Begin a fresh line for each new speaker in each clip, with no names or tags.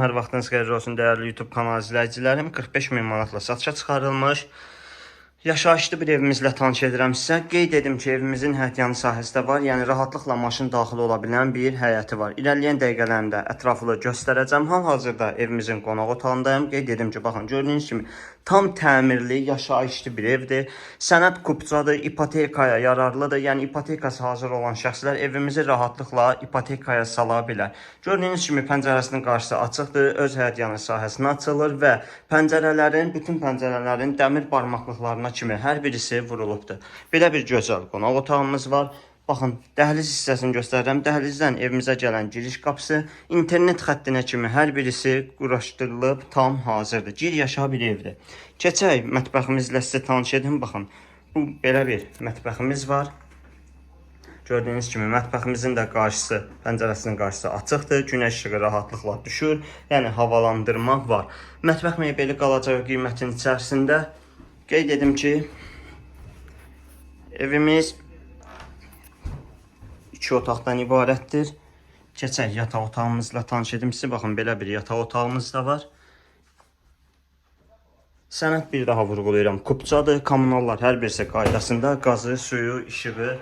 Hər vaxtınız xeyir olsun dəyərli YouTube kanalı izləyicilərim. 45 min manatla satışa çıxarılmış yaşayışlı bir evimizlə tanış edirəm sizə. Qeyd edim ki, evimizin həyətyanı sahəsi də var. Yəni rahatlıqla maşın daxil ola bilən bir həyəti var. İrəliyən dəqiqələrimdə ətraflı göstərəcəm. Hal-hazırda evimizin qonaq otağındayım. Qeyd edim ki, baxın gördüyünüz kimi tam təmirli, yaşayışlı bir evdir. Sənəd kupçadır, ipotekaya yararlıdır. Yəni ipotekası hazır olan şəxslər evimizi rahatlıqla ipotekaya sala bilər. Gördüyünüz kimi pəncərəsinin qarşısı açıqdır, öz həyətyanı sahəsinə açılır və pəncərələrin, bütün pəncərələrin dəmir barmaqlıqlarına kimi hər birisi vurulubdur. Belə bir gözəl qonaq otağımız var. Baxın, dəhliz hissəsini göstərirəm. Dəhlizdən evimizə gələn giriş qapısı, internet xəttinə kimi hər birisi quraşdırılıb, tam hazırdır. Gir yaşa bir evdir. Keçək mətbəximizlə sizə tanış edim. Baxın, bu belə bir mətbəximiz var. Gördüyünüz kimi mətbəximizin də qarşısı, pəncərəsinin qarşısı açıqdır. Günəş işığı rahatlıqla düşür. Yəni havalandırma var. Mətbəx mebeli qalacaq qiymətin içərisində. Qeyd edim ki, evimiz iki otaqdan ibarətdir. Keçək yataq otağımızla tanış edim sizə. Baxın belə bir yataq otağımız da var. Sənət bir daha vurğulayıram. Kupçadır, kommunallar hər birisi qaydasında. Qazı, suyu, işığı,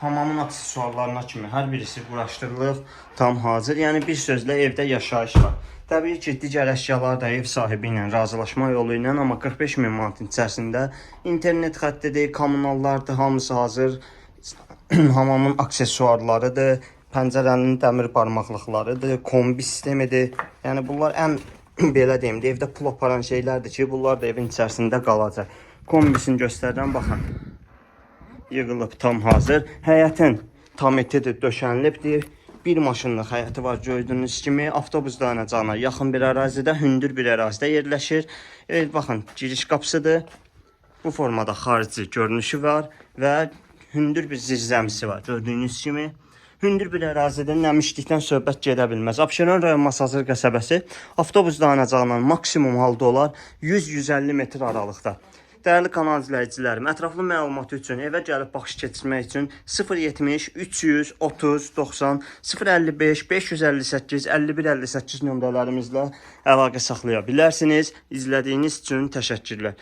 hamamın aksesuarlarına kimi hər birisi quraşdırılıb, tam hazır. Yəni bir sözlə evdə yaşayış var. Təbii ki, digər əşyalar da ev sahibi ilə razılaşma yolu ilə, amma 45 min manatın içərisində internet xəttidir, kommunallardır, hamısı hazır. Hamamın aksesuarlarıdır, pəncərənin dəmir barmaqlıqlarıdır, kombi sistemidir. Yəni bunlar ən belə deyim də evdə pul aparan şeylərdir ki, bunlar da evin içərisində qalacaq. Kombisini göstərirəm, baxın. Yığılıb tam hazır. Həyətin tam etidir, döşənilibdir. Bir maşınlıq həyəti var gördüyünüz kimi. Avtobus dayanacağına yaxın bir ərazidə, hündür bir ərazidə yerləşir. Evet, baxın, giriş qapısıdır. Bu formada xarici görünüşü var və hündür bir zirzəmisi var gördüyünüz kimi. Hündür bir ərazidə nəmişlikdən söhbət gedə bilməz. Abşeron rayon Masazır qəsəbəsi avtobus dayanacağından maksimum halda olar 100-150 metr aralıqda. Dəyərli kanal izləyicilərim, ətraflı məlumat üçün evə gəlib baxış keçirmək üçün 070 300 30 90 055 558 51 58 nömrələrimizlə əlaqə saxlaya bilərsiniz. İzlədiyiniz üçün təşəkkürlər.